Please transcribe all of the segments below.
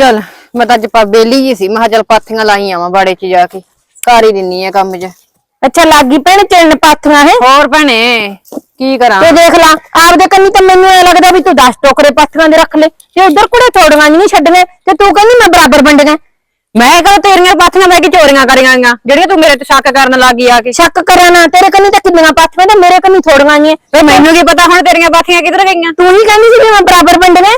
ਚੱਲ ਮੈਂ ਤਾਂ ਅੱਜ ਪਾ ਬੇਲੀ ਜੀ ਸੀ ਮੈਂ ਕਿਹਾ ਚੱਲ ਪਾਥੀਆਂ ਲਾਈ ਆਵਾਂ ਬਾੜੇ 'ਚ ਜਾ ਕੇ ਘਰ ਹੀ ਦਿੰਨੀ ਆ ਕੰਮ 'ਚ। ਅੱਛਾ ਲੱਗੀ ਭੈਣ ਚਿਲਨ ਪਾਥੀਆਂ ਹੈ ਹੋਰ ਭੈਣੇ ਕੀ ਕਰਾਂ? ਤੇ ਦੇਖ ਲਾ ਆਪਦੇ ਕੰਨੀ ਤਾਂ ਮੈਨੂੰ ਐ ਲੱਗਦਾ ਵੀ ਤੂੰ 10 ਟੋਕਰੇ ਪਾਥੀਆਂ ਦੇ ਰੱਖ ਲੈ ਤੇ ਉਧਰ ਕੁੜੇ ਥੋੜੀਆਂ ਨਹੀਂ ਛੱਡਣੇ ਤੇ ਤੂੰ ਕਹਿੰਦੀ ਮੈਂ ਬਰਾਬਰ ਵੰਡੀਆਂ। ਮੈਂ ਕਹਾਂ ਤੇਰੀਆਂ ਪਾਥੀਆਂ ਮੈਂ ਕੀ ਚੋਰੀਆਂ ਕਰੀਆਂ ਗੀਆਂ ਜਿਹੜੀਆਂ ਤੂੰ ਮੇਰੇ ਤੇ ਸ਼ੱਕ ਕਰਨ ਲੱਗੀ ਆ ਕੇ। ਸ਼ੱਕ ਕਰਾਂ ਨਾ ਤੇਰੇ ਕੰਨੀ ਤਾਂ ਕਿੰਨੀਆਂ ਪਾਥੀਆਂ ਤੇ ਮੇਰੇ ਕੰਨੀ ਥੋੜੀਆਂ ਨਹੀਂ ਤੇ ਮੈਨੂੰ ਕੀ ਪਤਾ ਹੁਣ ਤੇਰੀਆਂ ਪਾਥੀਆਂ ਕਿੱਧਰ ਗਈਆਂ? ਤੂੰ ਨਹੀਂ ਕਹਿੰਦੀ ਸੀ ਵੀ ਮੈਂ ਬਰਾਬਰ ਵੰਡੀਆਂ।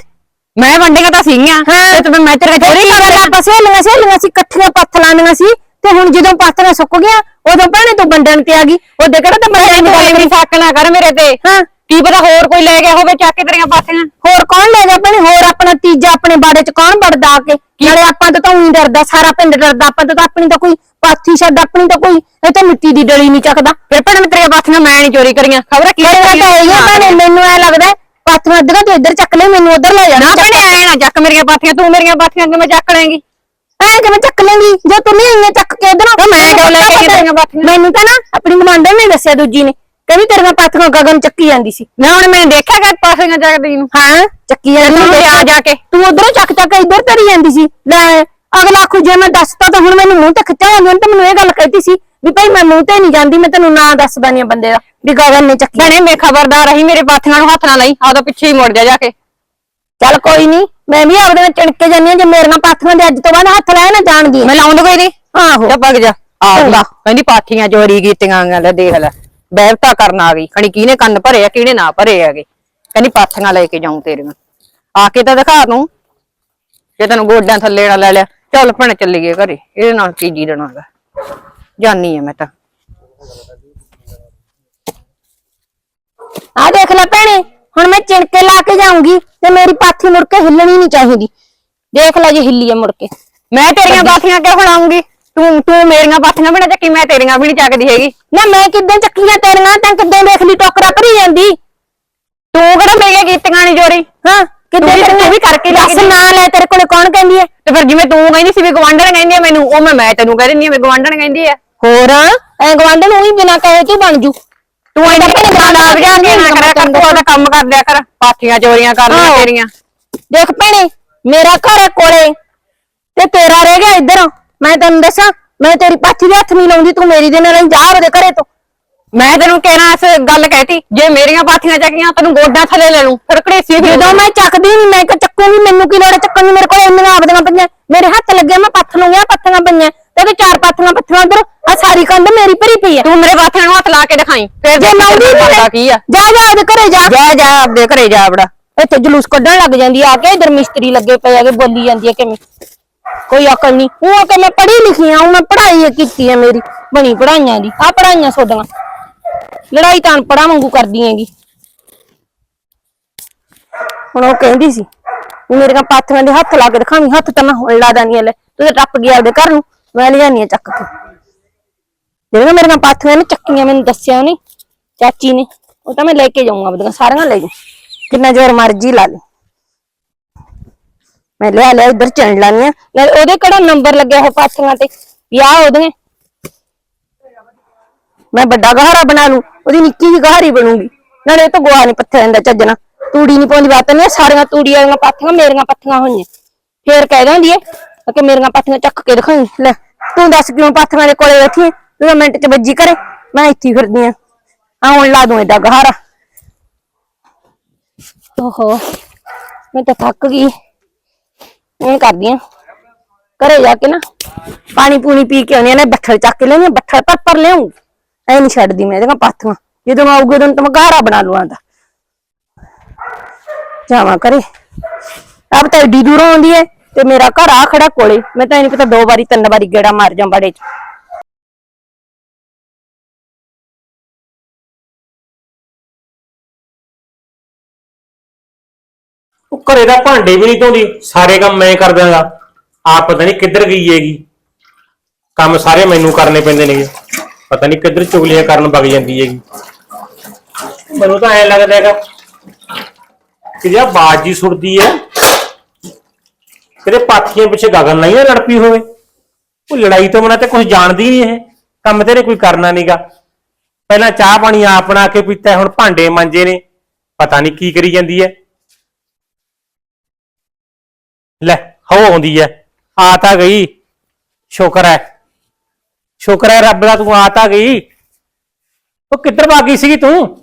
ਮੈਂ ਵੰਡੀਆਂ ਤਾਂ ਸੀਗੀਆਂ ਹਾਂ। ਤੇ ਤੂੰ ਮੈਂ ਤੇਰੇ ਚੋਰੀ ਚੋਰੀ ਕਰ ਕਰ ਆਪਾਂ ਸਹੇਲੀਆਂ ਸਹੇਲੀਆਂ ਸੀ ਇਕੱਠੀਆਂ ਪੱਥ ਲਾਣੀਆਂ ਸੀ ਤੇ ਹੁਣ ਜਦੋਂ ਪਾਥੀਆਂ ਸੁੱਕ ਗਿਆ ਉਦੋਂ ਭੈਣੇ ਤੂੰ ਵੰਡਣ ਤੇ ਆ ਗਈ। ਉਹਦੇ ਕਿਹੜਾ ਤਾਂ ਮੈਂ ਤੂੰ ਐਵੇਂ ਸ਼ੱਕ ਨਾ ਕਰ ਮੇਰੇ ਤੇ। ਹਾਂ। ਕੀ ਪਤਾ ਹੋਰ ਕੋਈ ਲੈ ਗਿਆ ਹੋਵੇ ਚੱਕ ਕੇ ਤੇਰੀਆਂ ਪਾਥੀਆਂ। ਹੋਰ ਕੌਣ ਲੈ ਗਿਆ ਭੈਣੇ? ਹੋਰ ਆਪਣਾ ਤੀਜਾ ਆਪਣੇ ਬਾੜੇ ਚ ਕੌਣ ਵੜਦਾ ਆ ਕੇ? ਨਾਲੇ ਆਪਾਂ ਤੋਂ ਤਾਂ ਉਹੀ ਡਰਦਾ ਸਾਰਾ ਪਿੰਡ ਡਰਦਾ ਆਪਾਂ ਤੋਂ ਤਾਂ ਆਪਣੀ ਤਾਂ ਕੋਈ ਪਾਥੀ ਛੱਡ ਆਪਣੀ ਤਾਂ ਕੋਈ ਇਹ ਤਾਂ ਮਿੱਟੀ ਦੀ ਡਲੀ ਨਹੀਂ ਚੱਕਦਾ। ਫਿਰ ਭੈਣੇ ਤੇਰੀਆਂ ਪਾਥੀਆਂ ਮੈਂ ਨਹੀਂ ਚੋਰੀ ਕਰੀਆਂ। ਖਬਰ ਕੀ ਮੇਰੇ ਤਾਂ ਭੈਣੇ ਮੈਨੂੰ ਐ ਲੱਗਦਾ ਹੈ, ਪਾਥੀਆਂ ਅੱਧੀਆਂ ਤੂੰ ਇੱਧਰ ਚੱਕ ਲੈ ਮੈਨੂੰ ਉੱਧਰ ਲੈ ਜਾਣਾ ਨਾ ਭੈਣੇ ਐ ਨਾ ਚੱਕ ਮੇਰੀਆਂ ਪਾਥੀਆਂ ਤੂੰ ਮੇਰੀਆਂ ਪਾਥੀਆਂ ਕਿਵੇਂ ਚੱਕ ਲੇਂਗੀ। ਐ ਕਿਵੇਂ ਚੱਕ ਲੇਂਗੀ? ਜੇ ਤੂੰ ਨਹੀਂ ਆਈਆਂ ਚੱਕ ਕੇ ਉਧਰੋਂ ਤਾਂ ਮੈਂ ਕਿਉਂ ਲੈ ਕੇ ਆਈ ਤੇਰੀਆਂ ਪਾਥੀਆਂ? ਮੈਨੂੰ ਤਾਂ ਨਾ ਆਪਣੀ ਕਮਾਂਡਰ ਨੇ ਦੱਸਿਆ ਦੂਜੀ ਨੇ ਕਹਿੰਦੀ ਤੇਰੀਆਂ ਪਾਥੀਆਂ ਗਗਨ ਚੱਕੀ ਜਾਂਦੀ ਸੀ। ਮੈਂ ਹੁਣ ਮੈਂ ਦੇਖਿਆ ਕਿ ਪਾਥੀਆਂ ਚੱਕਦੀ ਨੂੰ। ਹਾਂ ਚੱਕੀ ਜਾਂਦੀ ਤੂੰ ਸੀ। ਜਾ ਕੇ। ਤੂੰ ਉਧਰੋਂ ਚੱਕ ਚੱਕ ਇੱਧਰ ਤਰੀ ਜਾਂਦੀ ਸੀ। ਲੈ ਅਗਲਾ ਖੁ ਜੇ ਮੈਂ ਦੱਸਤਾ ਤਾਂ ਹੁਣ ਮੈਨੂੰ ਮੂੰਹ ਤੇ ਖਿੱਚਿਆ ਜਾਂਦੀ ਤਾਂ ਮੈਨੂੰ ਇਹ ਗੱਲ ਕਹਿਤੀ ਸੀ ਵੀ ਭਾਈ ਮੈਂ ਮੂੰਹ ਤੇ ਨਹੀਂ ਜਾਂਦੀ ਮੈਂ ਤੈਨੂੰ ਨਾਂ ਦੱਸਦਾ ਨਹੀਂ ਬੰਦੇ ਦਾ। ਵੀ ਗਗਨ ਨੇ ਚੱਕੀ। ਭੈਣੇ ਮੈਂ ਖਬਰਦਾਰ ਰਹੀ ਮੇਰੇ ਪਾਥੀਆਂ ਨੂੰ ਹੱਥ ਨਾ ਲਾਈ ਆਦਾ ਪਿੱਛੇ ਹੀ ਮੁੜ ਜਾ ਜਾ ਕੇ। ਚੱਲ ਕੋਈ ਨਹੀਂ ਮੈਂ ਵੀ ਆਪਦੇ ਨਾਲ ਚਿਣਕੇ ਜਾਂਦੀ ਹਾਂ ਜੇ ਮੇਰੀਆਂ ਪਾਥੀਆਂ ਦੇ ਅੱਜ ਤੋਂ ਬਾਅਦ ਹੱਥ ਲਾਇਆ ਨਾ ਜਾਣਦੀ ਮੈਂ ਲਾਉਂਦ ਕੋਈ ਨਹੀਂ ਆਹੋ। ਜਾ ਭੱਗ ਜਾ। ਆ ਗਈ ਚੰਗਾ। ਕਹਿੰਦੀ ਪਾਥੀਆਂ ਚੋਰੀ ਕੀਤੀਆਂ ਲੈ ਦੇਖ ਲੈ। ਬੈਵਤਾ ਕਰਨ ਆ ਗਈ। ਖਣੀ ਕਿਹਨੇ ਕੰਨ ਭਰੇ ਆ ਕਿਹਨੇ ਨਾ ਭਰੇ ਹੈਗੇ। ਕਹਿੰਦੀ ਪਾਥੀਆਂ ਲੈ ਕੇ ਜਾਉਂ ਤੇਰੀਆਂ। ਆ ਕੇ ਤਾਂ ਦਿਖਾ ਦੂੰ। ਜੇ ਤੈਨੂੰ ਗੋਡਾਂ ਥੱਲੇ ਨਾ ਲੈ ਲਿਆ। ਚੱਲ ਭੈਣੇ ਚੱਲੀਏ ਘਰੇ। ਇਹਦੇ ਨਾਲ ਕੀ ਜੀ ਦੇਣਾਗਾ ਜਾਨੀ ਆ ਮੈਂ ਤਾਂ। ਆ ਦੇਖ ਲੈ ਭੈਣੇ ਹੁਣ ਮੈਂ ਚਿਣਕੇ ਲਾ ਕੇ ਜਾਊਂਗੀ ਤੇ ਮੇਰੀ ਪਾਥੀ ਮੁੜ ਕੇ ਹਿੱਲਣੀ ਨਹੀਂ ਚਾਹੀਦੀ। ਦੇਖ ਲੈ ਜੇ ਹਿੱਲੀ ਆ ਮੁੜ ਕੇ। ਮੈਂ ਤੇਰੀਆਂ ਪਾਥੀਆਂ ਕਿਉਂ ਫੜਾਉਂਗੀ ਤੂੰ ਤੂੰ ਮੇਰੀਆਂ ਪਾਥੀਆਂ ਬਣਾ ਚੱਕੀ ਮੈਂ ਤੇਰੀਆਂ ਵੀ ਨਹੀਂ ਚੱਕਦੀ ਹੈਗੀ। ਨਾ ਮੈਂ ਕਿੱਦਾਂ ਚੱਕੀਆਂ ਤੇਰੀਆਂ? ਤਾਂ ਕਿੱਦਾਂ ਦੇਖ ਲਈ ਟੋਕਰਾ ਭਰੀ ਜਾਂਦੀ? ਤੂੰ ਕਿਹੜਾ ਮੇਰੀਆਂ ਕੀਤੀਆਂ ਨਹੀਂ ਚੋਰੀ ਹਾਂ ਕਿੱਦਾਂ ਤੂੰ ਵੀ- ਕਰਕੇ ਲੈ ਕੇ ਨਾ ਲੈ ਤੇਰੇ ਕੋਲੇ ਕੌਣ ਕਹਿੰਦੀ ਹੈ? ਤੇ ਫਿਰ ਜਿਵੇਂ ਤੂੰ ਕਹਿੰਦੀ ਸੀ ਵੀ ਗਵਾਂਢਣ ਕਹਿੰਦੀ ਆ ਮੈਨੂੰ ਉਹ ਮੈਂ ਮੈਂ ਤੈਨੂੰ ਕਹਿ ਦਿੰਦੀ ਆ ਵੀ ਗਵਾਂਢਣ ਕਹਿੰਦੀ ਆ ਹੋਰ ਐ ਗਵਾਂਢ ਨੂੰ ਹੀ ਬਿਨਾ ਕਹੇ ਤੂੰ ਬਣ ਜੂ। ਤੂੰ ਇੰਨੀ ਕੰਮ ਲੱਗ ਜਾ ਕੇ ਨਾ ਕਰਿਆ ਕਰ ਤੂੰ ਉਹਦਾ ਕੰਮ ਕਰ ਦਿਆ ਕਰ ਪਾਥੀਆਂ ਚੋਰੀਆਂ ਕਰਨੀਆਂ ਆਹੋ। ਤੇਰੀਆਂ। ਦੇਖ ਭੈਣੇ ਮੇਰਾ ਘਰ ਹੈ ਕੋਲੇ ਤੇ ਤੇਰਾ ਰਹਿ ਗਿਆ ਇੱਧਰ। ਮੈਂ ਤੈਨੂੰ ਦੱਸਾਂ ਮੈਂ ਤੇਰੀ ਪਾਥੀ ਦੇ ਹੱਥ ਨਹੀਂ ਲਾਉਂਦੀ ਤੂੰ ਮੇਰੀ ਦੇ ਨਾਲ ਜਾ ਉਹਦੇ ਘਰੇ ਤੋਂ। ਮੈਂ ਤੈਨੂੰ ਕਹਿਣਾ ਇਸ ਗੱਲ ਕਹਿਤੀ ਜੇ ਮੇਰੀਆਂ ਪਾਥੀਆਂ ਚੱਕੀਆਂ ਤੈਨੂੰ ਗੋਡਾਂ ਥੱਲੇ ਲੈ ਲੂੰ ਫਿਰ ਘੜੇਸੀ ਫਿਰ ਜਦੋਂ ਮੈਂ ਚੱਕਦੀ ਨਹੀਂ ਮੈਂ ਕਿ ਚੱਕੂਗੀ ਮੈਨੂੰ ਕੀ ਲੋੜ ਹੈ ਚੱਕਣ ਦੀ ਮੇਰੇ ਕੋਲ ਇੰਨੀਆਂ ਆਪਦੀਆਂ ਪਈਆਂ ਮੇਰੇ ਹੱਥ ਲੱਗਿਆ ਮੈਂ ਪੱਥ ਨੂੰ ਗਿਆ ਪੱਥੀਆਂ ਪਈਆਂ। ਤੇ ਉਹਦੇ ਚਾਰ ਪਾਥੀਆਂ ਪੱਥੀਆਂ ਉਧਰ ਆ ਸਾਰੀ ਕੰਧ ਮੇਰੀ ਭਰੀ ਪਈ ਹੈ ਤੂੰ ਮੇਰੇ ਪਾਥੀਆਂ ਨੂੰ ਹੱਥ ਲਾ ਕੇ ਦਿਖਾਈ। ਫਿਰ ਜੇ ਲਾਉਂਦੀ ਨੀ ਬਣਦਾ ਕੀ ਆ। ਜਾ ਜਾ ਉਹਦੇ ਘਰੇ ਜਾ। ਜਾ ਜਾ ਆਪਦੇ ਘਰੇ ਜਾ ਬੜਾ ਇੱਥੇ ਜਲੂਸ ਕੱਢਣ ਲੱਗ ਜਾਂਦੀ ਆ ਕੇ ਇਧਰ ਮਿਸਤਰੀ ਲੱਗੇ ਪਏ ਆਗੇ ਬੋਲੀ ਜਾਂਦੀ ਹੈ ਕਿਵੇਂ। ਕੋਈ ਅਕਲ ਨਹੀਂ ਉਹ ਕਿ ਮੈਂ ਪੜ੍ਹੀ ਲਿਖੀ ਆ ਮੈਂ ਪੜ੍ਹਾਈ ਕੀਤੀ ਹੈ ਮੇਰੀ ਬਣੀ ਪੜਾਈਆਂ ਦੀ ਆ ਪੜਾਈਆਂ ਸੋਡੀਆਂ ਲੜਾਈ ਤਾਂ ਪੜਾ ਵਾਂਗੂ ਕਰਦੀ ਹੈਗੀ। ਹੁਣ ਉਹ ਕਹਿੰਦੀ ਸੀ ਵੀ ਮੇਰੀਆਂ ਪਾਥੀਆਂ ਦੇ ਹੱਥ ਲਾ ਕੇ ਦਿਖਾਵੀਂ ਹੱਥ ਤਾਂ ਮੈਂ ਹੁਣ ਲਾ ਦਾਨੀ ਲੈ ਤੂੰ ਤਾਂ ਟੱਪ ਗਿਆ ਉਹਦੇ ਘਰ ਨੂੰ। ਮੈਂ ਲਿਆਨੀ ਆ ਚੱਕ ਕੇ। ਜਿਹੜੀਆਂ ਮੇਰੀਆਂ ਪਾਥੀਆਂ ਨੇ ਚੱਕੀਆਂ, ਮੈਨੂੰ ਦੱਸਿਆ ਉਹਨੇ, ਚਾਚੀ ਨੇ। ਉਹ ਤਾਂ ਮੈਂ ਲੈ ਕੇ ਜਾਊਂਗਾ ਆਪਦੀਆਂ, ਸਾਰੀਆਂ ਲੈ ਜਾਊਂ। ਕਿੰਨਾ ਜ਼ੋਰ ਮਰਜ਼ੀ ਲਾ ਲੈ ਮੈਂ ਲਿਆ ਲਿਆ ਉਧਰ ਚਣ ਲਾਨੀ ਆ ਨਾਲੇ ਉਹਦੇ ਕਿਹੜਾ ਨੰਬਰ ਲੱਗਿਆ ਹੈ ਪਾਥੀਆਂ ਤੇ? ਵਿਆਹ ਉਹਦੇ ਮੈਂ ਵੱਡਾ ਗਹਾਰਾ ਬਣਾ ਲੂ, ਉਹਦੀ ਨਿੱਕੀ ਜਿਹੀ ਗਹਾਰੀ ਬਣੂਗੀ। ਨਾਲੇ ਇਹ ਤਾਂ ਗੋਹਾ ਨਹੀਂ ਪੱਥਰ ਜਾਂਦਾ ਚੱਜਣਾ। ਤੂੜੀ ਨਹੀਂ ਪਾਉਂਦੀ, ਬਾਤ ਨਹੀਂ ਸਾਰੀਆਂ ਤੂੜੀਆਂ ਵਾਲੀਆਂ ਪਾਥੀਆਂ, ਮੇਰੀਆਂ ਪਾਥੀਆਂ ਹੋਈਆਂ। ਫੇਰ ਕਹਿ ਦਿੰਦੀ ਏ ਕਿ ਮੇਰੀਆਂ ਪਾਥੀਆਂ ਚੱਕ ਕੇ ਦਿਖਾਈ। ਲੈ, ਤੂੰ ਦੱਸ ਕਿਉਂ ਪਾਥੀਆਂ ਦੇ ਕੋਲੇ ਬੈਠੀ ਤੂੰ ਤਾਂ ਮਿੰਟ ਚ ਵੱਜੀ ਕਰੇ ਮੈਂ ਇੱਥੇ ਹੀ ਫਿਰਦੀ ਆ। ਆ ਲਾ ਦੂੰ ਏਡਾ ਗਹਾਰਾ। ਓਹੋ, ਮੈਂ ਤਾਂ ਥੱਕ ਗਈ। ਇਹ ਕਰਦੀ ਆ। ਘਰੇ ਜਾ ਕੇ ਨਾ ਪਾਣੀ ਪੂਣੀ ਪੀ ਕੇ ਆਉਣੀ ਆ ਨਾ ਬੱਠਲ ਚੱਕ ਕੇ ਲਿਆਉਣੀ ਆ, ਬੱਠਲ ਪਰ ਪਰ ਲਿਆਉਂ ਐ ਨਹੀਂ ਛੱਡਦੀ ਮੈਂ ਇਹਦੀਆਂ ਪਾਥੀਆਂ। ਜਦੋਂ ਮੈਂ ਆਊਗੀ ਉਦੋਂ ਤਾਂ ਮੈਂ ਗਾਰਾ ਬਣਾ ਲੂਆਂ ਦਾ ਜਾਵਾਂ ਕਰੇ ਆਪ ਤਾਂ ਏਡੀ ਦੂਰੋਂ ਆਉਂਦੀ ਹੈ ਤੇ ਮੇਰਾ ਘਰ ਆ ਖੜਾ ਕੋਲੇ। ਮੈਂ ਤਾਂ ਇਹ ਨਹੀਂ ਪਤਾ ਦੋ ਵਾਰੀ, ਤਿੰਨ ਵਾਰੀ ਗੇੜਾ ਮਾਰ ਜਾਂ ਬੜੇ ਚ। ਉਹ ਘਰੇ ਦਾ ਭਾਂਡੇ ਵੀ ਨਹੀਂ ਧੋਂਦੀ, ਸਾਰੇ ਕੰਮ ਮੈਂ ਕਰ ਦਿਆਂਗਾ। ਆਪ ਪਤਾ ਨਹੀਂ ਕਿੱਧਰ ਗਈ ਹੈਗੀ। ਕੰਮ ਸਾਰੇ ਮੈਨੂੰ ਕਰਨੇ ਪੈਂਦੇ ਨੇਗੇ। ਪਤਾ ਨਹੀਂ ਕਿੱਧਰ ਚੁਗਲੀਆਂ ਕਰਨ ਵਗ ਜਾਂਦੀ ਹੈਗੀ। ਮੈਨੂੰ ਤਾਂ ਐਂ ਲੱਗਦਾ ਹੈਗਾ ਕਿ ਜੇ ਬਾਜੀ ਸੁਣਦੀ ਹੈ ਕਿਤੇ ਪਾਥੀਆਂ ਪਿੱਛੇ ਗਗਨ ਨਹੀਂ ਨਾ ਲੜ ਪਈ ਹੋਵੇ। ਉਹ ਲੜਾਈ ਤੋਂ ਮਨਾ ਤੇ ਕੁਝ ਜਾਣਦੀ ਨਹੀਂ ਇਹ। ਕੰਮ ਤੇਰੇ ਕੋਈ ਕਰਨਾ ਨਹੀਂਗਾ ਪਹਿਲਾਂ ਚਾਹ ਪਾਣੀ ਆਪ ਬਣਾ ਕੇ ਪੀਤਾ ਹੁਣ ਭਾਂਡੇ ਮਾਂਜੇ ਨੇ। ਪਤਾ ਨਹੀਂ ਕੀ ਕਰੀ ਜਾਂਦੀ ਹੈ। ਲੈ ਹੋ ਆਉਂਦੀ ਐ ਆ ਤਾਂ ਗਈ। ਸ਼ੁਕਰ ਹੈ। ਸ਼ੁਕਰ ਹੈ ਰੱਬ ਦਾ ਤੂੰ ਆ ਤਾਂ ਗਈ। ਉਹ ਕਿੱਧਰ ਭਾਗੀ ਸੀਗੀ ਤੂੰ?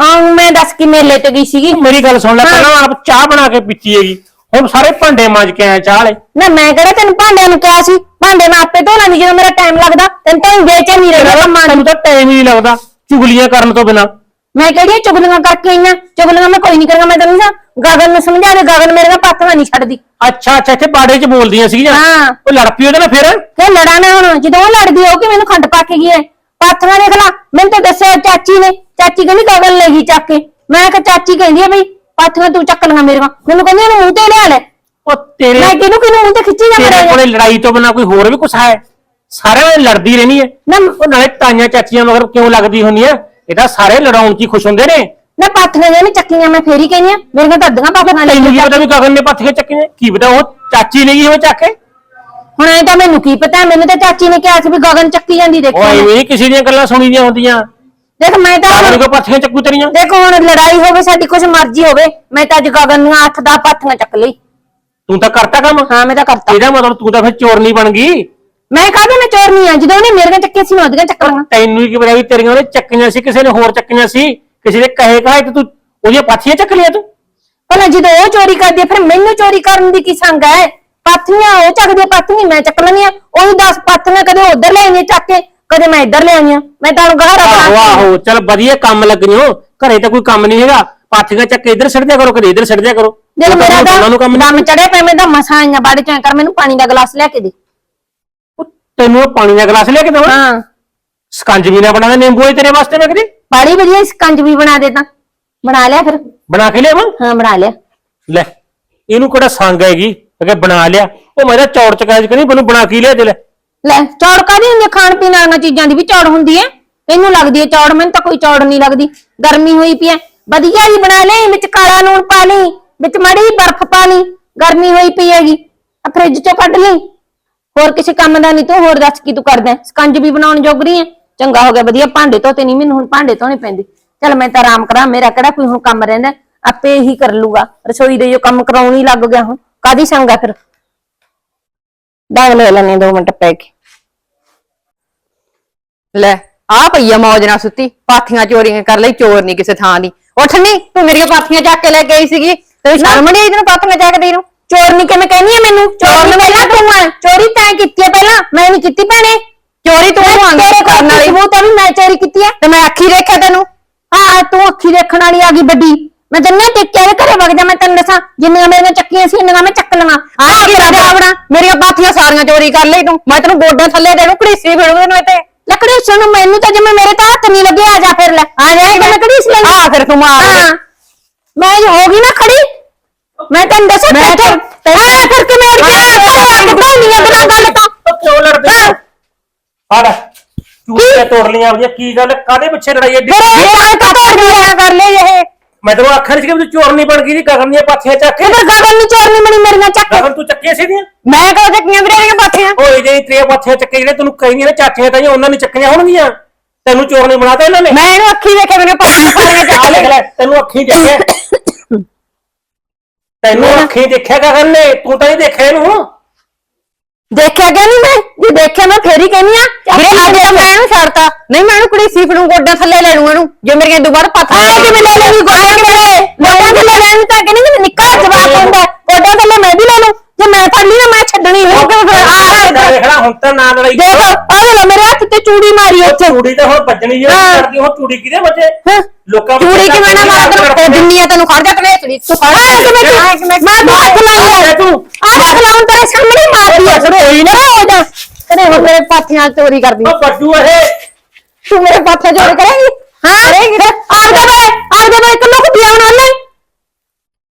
ਆਹ ਮੈਂ ਦੱਸ ਕਿ ਮੇਲੇ ਤੇ ਗਈ ਸੀਗੀ? ਮੇਰੀ ਗੱਲ ਸੁਣ ਲੈ ਪਹਿਲਾਂ ਆਪ ਚਾਹ ਬਣਾ ਕੇ ਪੀਤੀ ਹੈਗੀ। ਹੁਣ ਸਾਰੇ ਭਾਂਡੇ ਮਾਂਜ ਕੇ ਆਇਆ ਚਾਹ ਵਾਲੇ। ਨਾ ਮੈਂ ਕਿਹੜਾ ਤੈਨੂੰ ਭਾਂਡਿਆਂ ਨੂੰ ਕਿਹਾ ਸੀ? ਭਾਂਡੇ ਮੈਂ ਆਪੇ ਧੋ ਲਾਂਗੀ ਜਦੋਂ ਮੇਰਾ ਟਾਈਮ ਲੱਗਦਾ। ਤੈਨੂੰ ਤਾਂ ਵੇਚੇ ਨਹੀਂ ਰਹਿਣਾ ਕੰਮਾਂ ਮੈਨੂੰ ਤਾਂ ਟਾਈਮ ਹੀ ਨਹੀਂ ਲੱਗਦਾ ਚੁਗਲੀਆਂ ਕਰਨ ਤੋਂ ਬਿਨਾ। ਮੈਂ ਕਿਹੜੀਆਂ ਚੁਗਲੀਆਂ ਕਰਕੇ ਆਈਆਂ ਚੁਗਲੀਆਂ ਮੈਂ ਕੋਈ ਨਹੀਂ ਕਰਾਂਗਾ ਮੈਂ ਤੈਨੂੰ ਨਾ ਗਗਨ ਨੂੰ ਸਮਝਾ ਦੇ ਗਗਨ ਮੇਰੇ ਨਾਲ ਪਾਥੀਆਂ ਨਹੀਂ ਛੱਡਦੀ। ਅੱਛਾ ਅੱਛਾ ਇੱਥੇ ਬਾੜੇ 'ਚ ਬੋਲਦੀਆਂ ਸੀਗੀਆਂ। ਹਾਂ। ਉਹ ਲੜ ਪਈ ਉਹਦੇ ਨਾਲ ਫਿਰ? ਕਿ ਲੜਾ ਨਾ ਹੁਣ ਜਦੋਂ ਉਹ ਲੜਦੀ ਹੋ ਕਿ ਮੈਨੂੰ ਖੰਡ ਪਾ ਕੇ ਗਈ ਹੈ ਪਾਥੀਆਂ ਦੇਖ ਲਾ ਮੈਨੂੰ ਤਾਂ ਦੱਸਿਆ ਚਾਚੀ ਨੇ। ਚਾਚੀ ਕਹਿੰਦੀ ਗਗਨ ਲੈ ਗਈ ਚੱਕ ਕੇ। ਮੈਂ ਕਿਹਾ ਚਾਚੀ ਕਹਿੰਦੀ ਆ ਬਈ ਪਾਥੀਆਂ ਤੂੰ ਚੱਕ ਲਈਆਂ ਮੇਰੇ ਕੋਲ ਮੈਨੂੰ ਕਹਿੰਦੀ ਇਹਨੂੰ ਮੂੰਹ ਤੇ ਲਿਆ ਲੈ। ਉਹ ਤੇਰੇ ਮੈਂ ਕਿਹਨੂੰ ਕਿਹਨੂੰ ਮੂੰਹ ਤੇ ਖਿੱਚੀ ਜਾ ਤੇਰੇ ਕੋਲੇ ਲੜਾਈ ਤੋਂ ਬਿਨਾ ਕੋਈ ਹੋਰ ਵੀ ਕੁਛ ਹੈ? ਸਾਰਿਆਂ ਨਾਲ ਲੜਦੀ ਰਹਿਣੀ ਹੈ। ਨਾ ਉਹ ਨਾਲੇ ਤਾਈਆਂ ਚਾਚੀਆਂ ਮਗਰ ਕਿਉਂ ਲੱਗਦੀ ਹੁੰਦੀ ਹੈ? ਇਹ ਤਾਂ ਸਾਰੇ ਲੜਾਉਣ 'ਚ ਹੀ ਖੁਸ਼ ਹੁੰਦੇ ਨੇ। ਨਾ ਪਾਥੀਆਂ ਜਿਹਨੇ ਚੱਕੀਆਂ ਮੈਂ ਫੇਰ ਹੀ ਕਹਿੰਦੀ ਆ ਮੇਰੀਆਂ ਤਾਂ ਅੱਧੀਆਂ ਪਾਥੀਆਂ ਲੈ ਤੈਨੂੰ ਕੀ ਪਤਾ ਵੀ ਗਗਨ ਨੇ ਪੱਥੀਆਂ ਚੱਕੀਆਂ? ਕੀ ਪਤਾ ਉਹ ਚਾਚੀ ਨਹੀਂ ਹੋਵੇ ਚੱਕ ਕੇ ਹੁਣ ਐ ਤਾਂ ਮੈਨੂੰ ਕੀ ਪਤਾ ਮੈਨੂੰ ਤਾਂ ਚਾਚੀ ਨੇ ਕਿਹਾ ਸੀ ਵੀ ਗਗਨ ਚੱਕੀ ਜਾਂਦੀ ਉਹ ਦੇਖੋ ਐਵੇਂ ਹੀ ਕਿਸੇ ਦੀਆਂ ਗੱਲਾਂ ਸੁਣੀ ਦੀਆਂ ਹੁੰਦੀਆਂ। ਦੇਖ ਮੈਂ ਤਾਂ ਗਗਨ ਕੋ ਪੱਥੀਆਂ ਚੱਕੂ ਤੇਰੀਆਂ? ਦੇਖੋ ਹੁਣ ਲੜਾਈ ਹੋਵੇ ਸਾਡੀ ਕੁਛ ਮਰਜ਼ੀ ਹੋਵੇ ਮੈਂ ਤਾਂ ਅੱਜ ਗਗਨ ਨੂੰ ਅੱਠ ਦਾ ਪਾਥੀਆਂ ਚੱਕ ਲਈ। ਤੂੰ ਤਾਂ ਕਰਤਾ ਕੰਮ? ਹਾਂ ਮੈਂ ਤਾਂ ਕਰਤਾ। ਇਹਦਾ ਮਤਲਬ ਤੂੰ ਤਾਂ ਫਿਰ ਚੋਰਨੀ ਬਣ ਗਈ। ਮੈਂ ਕਾਹਦੇ ਮੈਂ ਚੋਰ ਨਹੀਂ ਆ? ਜਦੋਂ ਉਹਨੇ ਮੇਰੀਆਂ ਚੱਕੀਆਂ ਸੀ ਮੈਂ ਉਹਦੀਆਂ ਚੱਕ ਤੈਨੂੰ ਕੀ ਪਤਾ ਵੀ ਤੇਰੀਆਂ ਉਹਨੇ ਚੱਕੀਆਂ ਸੀ ਕਿਸੇ ਨੇ ਹੋਰ ਚੱਕੀਆਂ ਸੀ ਕਿਸੇ ਦੇ ਕਹੇ ਕਹਾਏ ਤੇ ਤੂੰ ਉਹਦੀਆਂ ਪਾਥੀਆਂ ਚੱਕ ਲਿਆ ਤੂੰ? ਭਲਾ ਜਦੋਂ ਉਹ ਚੋਰੀ ਕਰਦੀ ਫਿਰ ਮੈਨੂੰ ਚੋਰੀ ਕਰਨ ਦੀ ਕੀ ਸੰਗ ਹੈ? ਪਾਥੀਆਂ ਉਹ ਚੱਕਦੀ ਪਾਥੀਆਂ ਮੈਂ ਚੱਕ ਲੈਣੀ ਆ। ਉਹੀ 10 ਪਾਥੀਆਂ ਕਦੇ ਉਧਰ ਲੈ ਆਈਆਂ ਚੱਕ ਕੇ। ਕਦੇ ਮੈਂ ਇੱਧਰ ਲੈ ਆਈਆਂ ਮੈਂ ਤਾਂ ਗਹਾਰਾ ਆਹੋ ਆਹੋ ਚੱਲ ਵਧੀਆ ਕੰਮ ਲੱਗਣੀ ਹੋ ਘਰੇ ਤਾਂ ਕੋਈ ਕੰਮ ਨਹੀਂ ਹੈਗਾ ਪਾਥੀਆਂ ਚੱਕ ਕੇ ਇੱਧਰ ਛੱਡ ਦਿਆ ਕਰੋ ਕਦੇ ਇੱਧਰ ਛੱਡ ਦਿਆ ਕਰੋ। ਜਦੋਂ ਮੇਰਾ ਉਹਨਾਂ ਤਾਂ ਨੂੰ ਕੰਮ ਨਹੀਂ। ਦਮ ਚੜਿਆ ਪਿਆ ਮੈਂ ਤਾਂ ਮਸਾਂ ਆਈਆਂ ਬਾੜੇ ਚੋਂ ਕਰ ਮੈਨੂੰ ਪਾਣੀ ਦਾ ਗਲਾਸ ਲਿਆ ਕੇ ਦੇ। ਤੈਨੂੰ ਉਹ ਪਾਣੀ ਦਾ ਗਲਾਸ ਲਿਆ ਕੇ ਦਵਾਂ? ਹਾਂ। ਸਕੰਜਵੀ ਨਾ ਬਣਾ ਦੇ ਨਿੰਬੂ ਹੈ ਤੇਰੇ ਵਾਸਤੇ ਮੈਂ ਕਦੀ। ਬੜੀ ਵਧੀਆ ਸਕੰਜ ਵੀ ਬਣਾ ਦੇ ਤਾਂ। ਬਣਾ ਲਿਆ ਫਿਰ। ਬਣਾ ਕੇ ਲਿਆਵਾਂ? ਹਾਂ ਬਣਾ ਲਿਆ। ਲੈ ਇਹਨੂੰ ਕਿਹੜਾ ਸੰਗ ਹੈਗੀ? ਕਿ ਬਣਾ ਲਿਆ। ਉਹ ਮੇਰਾ ਚੌੜ ਚਕਾਜ ਕਰੀ ਮੈਨੂੰ ਬਣਾ ਕੇ ਹੀ ਲਿਆ ਦੇ ਲੈ। ਲੈ, ਚੌੜ ਕਾਦੀ ਹੁੰਦੀ ਆ? ਖਾਣ ਪੀਣ ਵਾਲੀਆਂ ਚੀਜ਼ਾਂ ਦੀ ਵੀ ਚੌੜ ਹੁੰਦੀ ਹੈ ਤੈਨੂੰ ਲੱਗਦੀ ਹੈ ਚੌੜ, ਮੈਨੂੰ ਤਾਂ ਕੋਈ ਚੌੜ ਨਹੀਂ ਲੱਗਦੀ। ਗਰਮੀ ਹੋਈ ਪਈ ਹੈ ਵਧੀਆ ਜੀ ਬਣਾ ਲੈ ਵਿੱਚ ਕਾਲਾ ਲੂਣ ਪਾ ਲਈ, ਵਿੱਚ ਮਾੜੀ ਬਰਫ਼ ਪਾ ਲਈ, ਗਰਮੀ ਹੋਈ ਪਈ ਹੈਗੀ। ਆ ਫ੍ਰਿਜ ਚੋਂ ਕੱਢ ਲਈ। ਹੋਰ ਕਿਸੇ ਕੰਮ ਦਾ ਨਹੀਂ ਤੂੰ, ਹੋਰ ਦੱਸ ਕੀ ਤੂੰ ਕਰਦਾ ਹੈ? ਸਕੰਜ ਵੀ ਬਣਾਉਣ ਜੋਗ ਰਹੀ ਹੈ ਚੰਗਾ ਹੋ ਗਿਆ, ਵਧੀਆ, ਭਾਂਡੇ ਧੋਤੇ ਨਹੀਂ, ਮੈਨੂੰ ਹੁਣ ਭਾਂਡੇ ਧੋਣੇ ਪੈਂਦੇ। ਚੱਲ ਮੈਂ ਤਾਂ ਆਰਾਮ ਕਰਾਂ, ਮੇਰਾ ਕਿਹੜਾ ਕੋਈ ਹੁਣ ਕੰਮ ਰਹਿੰਦਾ ਹੈ? ਆਪੇ ਹੀ ਕਰ ਲੂਗਾ। ਰਸੋਈ ਦੇ ਜੋ ਕੰਮ ਕਰਾਉਣ ਹੀ ਲੱਗ ਗਿਆ ਹੁਣ। ਕਾਦੀ ਸੰਗਾ ਫਿਰ? ਦਾਗ ਲੈ ਲੈਣੇ 2 ਮਿੰਟ ਪੈ ਕੇ। ਲੈ ਆ ਪਈਆ ਮੌਜ ਨਾਲ ਸੁੱਤੀ ਪਾਥੀਆਂ ਚੋਰੀਆਂ ਕਰ ਲਈ ਚੋਰ ਨਹੀਂ ਕਿਸੇ ਥਾਂ ਦੀ। ਉੱਠ ਨੀ ਤੂੰ ਮੇਰੀਆਂ ਪਾਥੀਆਂ ਚੱਕ ਕੇ ਲੈ ਕੇ ਆਈ ਸੀਗੀ। ਤੇ ਸ਼ਰਮ ਨਹੀਂ ਆਈ ਤੈਨੂੰ ਪਾਥੀਆਂ ਚੱਕ ਦੇ ਨੂੰ? ਚੋਰਨੀ ਕਿਵੇਂ ਕਹਿੰਦੀ ਆ ਮੈਨੂੰ? ਚੋਰਨੀ ਪਹਿਲਾਂ ਤੂੰ ਆ। ਚੋਰੀ ਤੈਂ ਕੀਤੀ ਆ ਪਹਿਲਾਂ। ਮੈਂ ਨਹੀਂ ਕੀਤੀ ਭੈਣੇ। ਚੋਰੀ ਤੂੰ ਆਂਦੀ ਤੇਰੇ ਕਰਨ ਵਾਲੀ। ਸਬੂਤ ਆ ਵੀ ਮੈਂ ਚੋਰੀ ਕੀਤੀ ਆ। ਤੇ ਮੈਂ ਅੱਖੀ ਦੇਖਿਆ ਤੈਨੂੰ। ਹਾਂ ਤੂੰ ਅੱਖੀ ਦੇਖਣ ਵਾਲੀ ਆ ਗਈ ਵੱਡੀ। ਮੈਂ ਜੰਨੇ ਟਿੱਕਿਆ ਦੇ ਘਰੇ ਵਗ ਜਾ ਮੈਂ ਤੈਨੂੰ ਦੱਸਾਂ। ਜਿੰਨੀਆਂ ਮੇਰੀਆਂ ਚੱਕੀਆਂ ਸੀ ਇੰਨੀਆਂ ਮੈਂ ਚੱਕ ਲਵਾਂ। ਆਹ ਕੀ ਰਾਵਣਾ ਮੇਰੀਆਂ ਪਾਥੀਆਂ ਸਾਰੀਆਂ ਚੋਰੀ ਕਰ ਲਈ ਤੂੰ। ਮੈਂ ਤੈਨੂੰ ਗੋਡਾਂ ਥੱਲੇ ਦੇ ਨੂੰ ਘੜੀਸੀ ਫਿਰੂੰ ਤੈਨੂੰ ਇੱਥੇ। ਲੱਕੜੀ ਸੁਣ ਮੈਨੂੰ ਤਾਂ ਜਿਵੇਂ ਮੇਰੇ ਤਾਂ ਹੱਥ ਨਹੀਂ ਲੱਗੇ ਆ ਜਾ ਫਿਰ ਲੈ। ਆ ਜਾ ਇਹ ਲੱਕੜੀ ਇਸ ਲਈ ਆ ਫਿਰ ਤੂੰ ਮਾਰ। ਹਾਂ। ਮੈਂ ਜੋ ਹੋ ਗਈ ਨਾ ਖੜੀ। ਮੈਂ ਤੈਨੂੰ ਦੱਸਾਂ ਮੈਂ ਤਾਂ- ਹਾਂ ਫਿਰ ਕਿ ਮੇਰੀ ਨਹੀਂ ਅਗਲਾ ਗੱਲ ਤਾਂ। ਉਹ ਕਿਉਂ ਲੜਦੇ ਹੋ? ਆੜ ਚੂੜੀਆਂ ਤੋੜ ਲੀਆਂ ਆਪਣੀਆਂ। ਕੀ ਗੱਲ? ਕਾਦੇ ਪਿੱਛੇ ਲੜਾਈ ਐਡੀ? ਮੇਰੇ ਤੋੜ ਗਿਆ ਕਰ ਲੈ ਇਹ? ਮੈਂ ਤੈਨੂੰ ਆਖਿਆ ਨਹੀਂ ਸੀ ਕਿ ਤੂੰ ਚੋਰ ਨਹੀਂ ਬਣ ਗਈ ਜੀ ਗਗਨ ਦੀਆਂ ਪਾਥੀਆਂ ਚੱਕ ਕੇ। ਇਧਰ ਗਗਨ ਨਹੀਂ ਚੋਰਨੀ ਮਣੀ ਮੇਰੀਆਂ ਚੱਕ ਗਗਨ ਤੂੰ ਚੱਕੀਆਂ ਸੀ ਦੀਆਂ ਮੈਂ ਕਦੋਂ ਚੱਕੀਆਂ ਵੀਰੇ ਦੀਆਂ ਪਾਥੀਆਂ। ਓਏ ਜੇ ਤੇਰੀਆਂ ਪਾਥੀਆਂ ਚੱਕੇ ਜਿਹੜੇ ਤੈਨੂੰ ਕਹਿੰਦੀਆਂ ਨੇ ਚਾਚੀਆਂ ਤਾਈਆਂ ਉਹਨਾਂ ਨੇ ਚੱਕੀਆਂ ਹੋਣਗੀਆਂ। ਤੈਨੂੰ ਚੋਰ ਨਹੀਂ ਬਣਾਤਾ ਇਹਨਾਂ ਨੇ। ਮੈਂ ਇਹਨੂੰ ਅੱਖੀ ਦੇਖਿਆ ਮੇਰੇ ਪਾਥੀਆਂ ਸਾਰੀਆਂ ਚੱਕ ਆ ਲਈ ਦੇਖ ਲੈ ਤੈਨੂੰ ਅੱਖੀਂ ਦੇਖਿਆ। ਤੈਨੂੰ ਅੱਖੀਂ ਦੇਖਿਆ ਗਗਨ ਨੇ ਤੂੰ ਤਾਂ ਨਹੀਂ ਦੇਖਿਆ ਇਹਨੂੰ। ਦੇਖਿਆ ਕਿ ਨਹੀਂ ਮੈਂ? ਜੇ ਦੇਖਿਆ ਮੈਂ ਫੇਰ ਹੀ ਕਹਿੰਨੀ ਆ ਵੀਰੇ ਅੱਜ ਤਾਂ ਮੈਂ ਇਹਨੂੰ ਛੱਡਤਾ। ਨਹੀਂ ਮੈਂ ਇਹਨੂੰ ਘੜੀਸੀ ਫਿਰੂੰ ਗੋਡਾਂ ਥੱਲੇ ਲੈ ਲੂੰ ਇਹਨੂੰ ਜੇ ਮੇਰੀਆਂ ਦੁਬਾਰਾ ਆ ਪਾਥੀਆਂ ਕਿਵੇਂ ਲੈ ਲੈਣੀ ਗੋਡਾਂ ਥੱਲੇ। ਲੋਕਾਂ ਦੇ ਲੈ ਲੈਣ ਤਾਂ ਕਹਿੰਦੇ ਜਿਵੇਂ ਨਿੱਕਾ ਜਵਾਬ ਹੁੰਦਾ। ਗੋਡਾਂ ਥੱਲੇ ਮੈਂ ਵੀ ਲੈ ਲੂੰ ਜੇ ਮੈਂ ਲਈ ਨਾ ਮੈਂ ਛੱਡਣੀ ਨਹੀਂ। ਕਿਉਂ ਫਿਰ ਆ ਦੇਖਣਾ ਹੁਣ ਤਾਂ ਨਾ ਲੜਾਈ ਦੇਖ ਆ ਲੈ ਮੇਰੇ ਹੱਥ ਤੇ ਚੂੜੀ ਮਾਰੀ ਉੱਥੇ। ਚੂੜੀ ਤਾਂ ਹੁਣ ਵੱਜਣੀ ਹਾਂ। ਕਰਦੀ ਹੁਣ ਚੂੜੀ ਕਿਹਦੇ ਵੱਜੇ। ਲੋਕਾਂ ਨੂੰ ਚੂੜੀ ਕਿਵੇਂ ਨਾ ਮਾਰ ਤੇ। ਦਿੰਨੀ ਆ ਤੈਨੂੰ ਖੜ ਜਾ ਚੜੀ ਤੂੰ ਖੜ ਮੈਂ ਹੱਥ ਲਾਉਂਦਾ ਤੂੰ। ਆ ਲਾ ਤੇਰੇ ਸਾਹਮਣੇ ਆ ਕੋਈ ਨਾ। ਹੋ ਜਾ। ਤੇਰੇ ਹੁਣ ਮੇਰੇ ਪਾਥੀਆਂ ਚੋਰੀ ਕਰਦੀ। ਉਹ ਬੱਜੂ ਇਹ। ਤੂੰ ਮੇਰੇ ਪਾਥੀਆਂ ਚੋਰੀ ਕਰੇਂਗੀ? ਹਾਂ। ਕਰੇਂਗੀ ਤੇ ਆਪਦੇ ਵੇ ਆਪਦੇ ਵੇ ਇੱਕ ਲੋਕ ਦਿਆ ਉਹਨਾਂ ਨੇ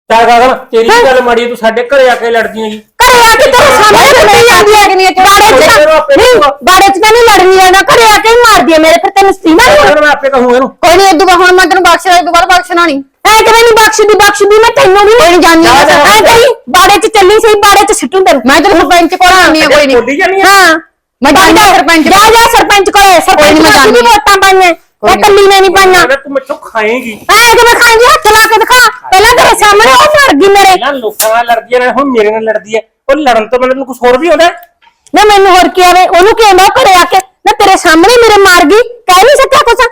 ਚੱਲ ਗਗਨ ਤੇਰੀ ਗੱਲ ਮਾੜੀ ਹੈ, ਤੂੰ ਸਾਡੇ ਘਰੇ ਆ ਕੇ ਲੜਦੀ ਹੈਗੀ। ਆ ਕੇ ਤੇਰੇ ਸਾਹਮਣੇ ਲੜੀ ਜਾਂਦੀ ਹੈ ਕਿ ਨਹੀਂ ਬਾੜੇ ਚ ਤਾਂ ਨਹੀਂ ਬਾੜੇ ਚ ਤਾਂ ਨਹੀਂ ਲੜਨੀ ਆਣਾ ਘਰੇ ਆ ਕੇ ਹੀ ਮਾਰਦੀ ਹੈ ਮੇਰੇ ਫਿਰ ਤੈਨੂੰ ਸੀਮਾ ਨਹੀਂ ਮੈਂ ਆਪੇ ਕਹੂੰ ਇਹਨੂੰ। ਕੋਈ ਨਹੀਂ ਇਦੋਂ ਹੁਣ ਮੈਂ ਤੈਨੂੰ ਬਖਸ਼ ਰਿਹਾ ਦੁਬਾਰਾ ਬਖਸ਼ਣਾ ਨਹੀਂ। ਐ ਕਿਵੇਂ ਨਹੀਂ ਬਖਸ਼ਦੀ ਬਖਸ਼ਦੀ ਮੈਂ ਤੈਨੂੰ ਵੀ ਕੋਈ ਨੀ ਜਾਂਦੀ ਐ ਮੈਂ ਤਾਂ। ਕਰੀ ਬਾੜੇ ਚ ਚੱਲੀ ਸਹੀ ਬਾੜੇ ਚ ਸਿੱਟੂ ਤੈਨੂੰ। ਮੈਂ ਤੈਨੂੰ ਸਰਪੰਚ ਕੋਲ ਆਉਣੀ ਆ ਕੋਈ ਨਹੀਂ। ਬੋਲੀ ਜਾਨੀ ਆ ਹਾਂ ਮੈਂ ਆ ਸਰਪੰਚ ਜਾ ਜਾ ਸਰਪੰਚ ਕੋਲੇ ਸਰਪੰਚ ਨੀ, ਮੈਂ ਨੂੰ ਅਸੀਂ ਵੀ। ਵੋਟਾਂ ਪਾਈਆਂ। ਇਹ ਕੱਲੀ ਨੇ ਨਹੀਂ ਪਾਈਆਂ। ਕਹਿੰਦਾ ਤੂੰ ਮੈਥੋਂ ਖਾਏਂਗੀ। ਐ ਕਿ ਮੈਂ ਖਾਂਗੀ ਹੱਥ ਲਾ ਕੇ ਦਿਖਾ। ਪਹਿਲਾਂ ਤੇਰੇ ਸਾਹਮਣੇ ਉਹ ਮਰ ਗਈ ਮੇਰੇ। ਪਹਿਲਾਂ ਲੋਕਾਂ ਨਾਲ ਲੜਦੀ ਹੈ ਹੁਣ ਮੇਰੇ ਨਾਲ ਲੜਦੀ ਹੈ ਉਹ ਲੜਨ ਤੋਂ ਮੈਨੂੰ ਕੁਝ ਹੋਰ ਵੀ ਹੈ। ਨਾ ਮੈਨੂੰ ਹੋਰ ਕੀ ਆਵੇ? ਉਹਨੂੰ ਕੀ ਆਂਦਾ ਘਰੇ ਆ ਕੇ? ਨਾ ਤੇਰੇ ਸਾਹਮਣੇ ਮੇਰੇ ਮਾਰ ਗਈ। ਕਹਿ ਨਹੀਂ ਸਕਿਆ ਕੁਛ?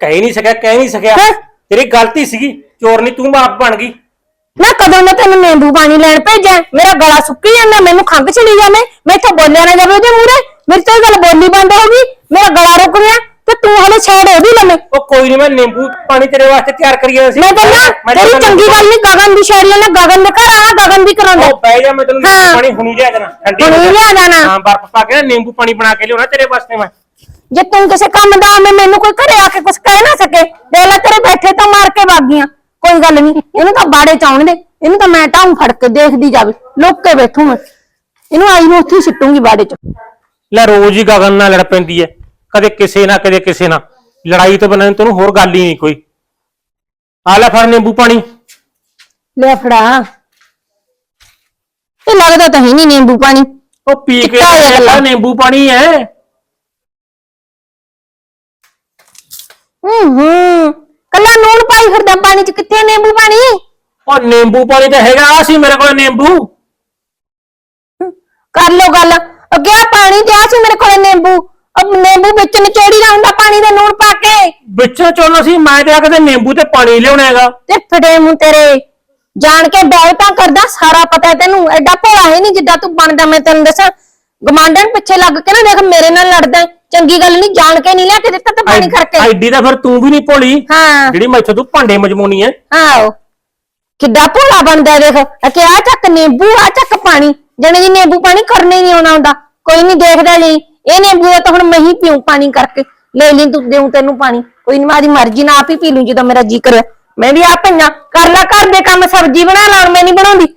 ਕਹਿ ਨਹੀਂ ਸਕਿਆ ਕਹਿ ਨਹੀਂ ਸਕਿਆ। ਹੈਂ? ਤੇਰੀ ਗਲਤੀ ਸੀਗੀ ਚੋਰ ਨਹੀਂ ਤੂੰ ਬਾਪ ਬਣ ਗਈ। ਨਾ ਕਦੋਂ ਮੈਂ ਤੈਨੂੰ ਨਿੰਬੂ ਪਾਣੀ ਲੈਣ ਭੇਜਿਆ? ਮੇਰਾ ਗਲਾ ਸੁੱਕੀ ਜਾਂਦਾ ਮੈਨੂੰ ਖੰਗ ਚਲੀ ਜਾਵੇ। ਮੈਂ ਇੱਥੋਂ ਬੋਲਿਆ ਨਾ ਜਾਵੇ ਉਹਦੇ ਮੂਹਰੇ। ਮੇਰੀ ਤਾਂ ਇਹ ਗੱਲ ਬੋਲੀ ਬੰਦ ਹੋ ਗਈ। ਮੇਰਾ ਗਲਾ ਰੁਕ ਗਿਆ। ਤੇ ਹਲੇ ਛੇੜ ਉਹਦੀ ਲੰਮੇ ਉਹ ਕੋਈ ਨਹੀਂ ਮੈਂ ਨਿੰਬੂ ਪਾਣੀ ਤੇਰੇ ਵਾਸਤੇ ਤਿਆਰ ਕਰੀ ਗਿਆ ਸੀ। ਮੈਂ ਕਹਿੰਦਾ ਮੈਂ ਤੇਰੀ ਚੰਗੀ ਗੱਲ ਨਹੀਂ ਗਗਨ ਦੀ ਸ਼ੈਰੀ ਨਾ ਗਗਨ ਦੇ ਘਰ ਆ ਗਗਨ ਵੀ ਕਰਾਉਂਦਾ ਉਹ ਬਹਿ ਜਾ ਮੈਂ ਤੈਨੂੰ ਨਿੰਬੂ। ਪਾਣੀ ਹੁਣੀ ਲਿਆ ਦੇਣਾ ਠੰਡੀ ਹੁਣੀ। ਲਿਆ ਦੇਣਾ। ਹਾਂ ਬਰਫ ਪਾ ਕੇ ਨਾ ਨਿੰਬੂ ਪਾਣੀ ਬਣਾ ਕੇ ਲਿਆਉਣਾ ਤੇਰੇ ਵਾਸਤੇ ਮੈਂ। ਜੇ ਤੂੰ ਕਿਸੇ ਕੰਮ ਦਾ ਮੈਂ ਮੈਨੂੰ ਕੋਈ ਘਰੇ ਆ ਕੇ ਕੁਝ ਕਹਿ ਨਾ ਸਕੇ ਦੇਖ ਲੈ ਤੇਰੇ ਬੈਠੇ ਤਾਂ ਮਾਰ ਕੇ ਵਗ ਗਈਆਂ। ਕੋਈ ਗੱਲ ਨਹੀਂ ਇਹਨੂੰ ਤਾਂ ਬਾੜੇ ਚ ਆਉਣ ਦੇ ਇਹਨੂੰ ਤਾਂ ਮੈਂ ਟਾਉਂ ਫੜ ਕੇ ਦੇਖਦੀ ਜਾਵੇ ਲੁੱਕ ਕੇ ਬੈਠੂ ਮੈਂ। ਇਹਨੂੰ ਆਈ ਨੂੰ ਉੱਥੇ ਸਿੱਟੂਗੀ ਬਾੜੇ ਚ। ਲੈ ਰੋਜ਼ ਹੀ ਗਗਨ ਨਾਲ ਲੜ ਪੈਂਦੀ ਹੈ ਕਦੇ ਕਿਸੇ ਨਾਲ ਕਦੇ ਕਿਸੇ ਨਾਲ। ਲੜਾਈ ਤੋਂ ਬਿਨਾਂ ਤੈਨੂੰ ਹੋਰ ਗੱਲ ਹੀ ਨਹੀਂ ਕੋਈ। ਆ ਲੈ ਫੜ ਨਿੰਬੂ ਪਾਣੀ। ਲੈ ਫੜਾ। ਇਹ ਲੱਗਦਾ ਤਾਂ ਹੈ ਨਹੀਂ ਨਿੰਬੂ ਪਾਣੀ। ਉਹ ਪੀ ਕੇ ਚਿੱਟਾ ਜਿਹਾ। ਨਿੰਬੂ ਪਾਣੀ ਹੈ। ਹੂੰ ਹੂੰ ਕੱਲਾ ਨੂਣ ਪਾਈ ਫਿਰਦਾ ਪਾਣੀ ਚ। ਕਿੱਥੇ ਨਿੰਬੂ ਪਾਣੀ? ਉਹ ਨਿੰਬੂ ਪਾਣੀ ਤਾਂ ਹੈਗਾ ਆ ਸੀ ਮੇਰੇ ਕੋਲ ਨਿੰਬੂ। ਕਰ ਲੋ ਗੱਲ। ਅੱਗੇ ਆਹ ਪਾਣੀ ਤੇ ਆ ਸੀ ਮੇਰੇ ਕੋਲ ਨਿੰਬੂ। ਅਬ ਨਿੰਬੂ ਵਿੱਚ ਨਿਚੋੜੀ ਦਾ ਹੁੰਦਾ ਪਾਣੀ ਦਾ ਨੂਣ ਪਾ ਕੇ? ਵਿੱਚੋਂ ਚੋਣਾ ਸੀ ਮੈਂ ਤੇ ਆ ਕੇ ਤੇ ਨਿੰਬੂ ਤੇ ਪਾਣੀ ਲਿਆਉਣਾ ਹੈਗਾ। ਤੇ ਫੜੇ ਮੂੰ ਤੇਰੇ। ਜਾਣ ਕੇ ਬੈਵਤਾ ਕਰਦਾ ਸਾਰਾ ਪਤਾ ਹੈ ਤੈਨੂੰ। ਐਡਾ ਭੋਲਾ ਹੈ ਨਹੀਂ ਜਿੱਦਾਂ ਤੂੰ ਬਣਦਾ ਮੈਂ ਤੈਨੂੰ ਦੱਸਾਂ। ਗਮਾਂਡਨ ਪਿੱਛੇ ਲੱਗ ਕੇ ਨਾ ਦੇਖ ਮੇਰੇ ਨਾਲ ਲੜਦਾ ਹੈ। ਚੰਗੀ ਗੱਲ ਨਹੀਂ ਜਾਣ ਕੇ ਨਹੀਂ ਲਿਆ ਕੇ ਦਿੱਤਾ ਤੇ ਪਾਣੀ ਕਰਕੇ। ਐਡੀ ਤਾਂ ਫਿਰ ਤੂੰ ਵੀ ਨਹੀਂ ਭੋਲੀ। ਹਾਂ। ਜਿਹੜੀ ਮੈਥੋਂ ਤੂੰ ਭਾਂਡੇ ਮਜਮੂਨੀ ਹੈ। ਆਓ ਕਿੱਡਾ ਭੋਲਾ ਬਣਦਾ ਹੈ ਦੇਖ। ਆ ਕਿ ਆ ਚੱਕ ਨਿੰਬੂ ਆ ਚੱਕ ਪਾਣੀ। ਜਣੇ ਜੀ ਨਿੰਬੂ ਪਾਣੀ ਕਰਨੇ ਨਹੀਂ ਆਉਣਾ ਹੁੰਦਾ। ਕੋਈ ਨਹੀਂ ਦੇਖਦਾ ਨਹੀਂ ਇਹ ਨਿੰਬੂ ਦਾ ਤਾਂ ਹੁਣ ਮੈਂ ਹੀ ਪੀਉ ਪਾਣੀ ਕਰਕੇ। ਲੈ ਲਈ ਤੂੰ ਦੇਉ ਤੈਨੂੰ ਪਾਣੀ। ਕੋਈ ਨਹੀਂ ਮਾਰੀ ਮਰਜ਼ੀ ਨਾਲ ਆਪ ਹੀ ਪੀ ਲੂੰ ਜਦੋਂ ਮੇਰਾ ਜੀ ਕਰੇ। ਮੈਂ ਵੀ ਆ। ਪਈਆਂ ਕਰ ਲੈ ਘਰ ਦੇ ਕੰਮ, ਸਬਜ਼ੀ ਬਣਾ ਲਾਉਣ ਮੈਂ ਨਹੀਂ ਬਣਾਉਂਦੀ।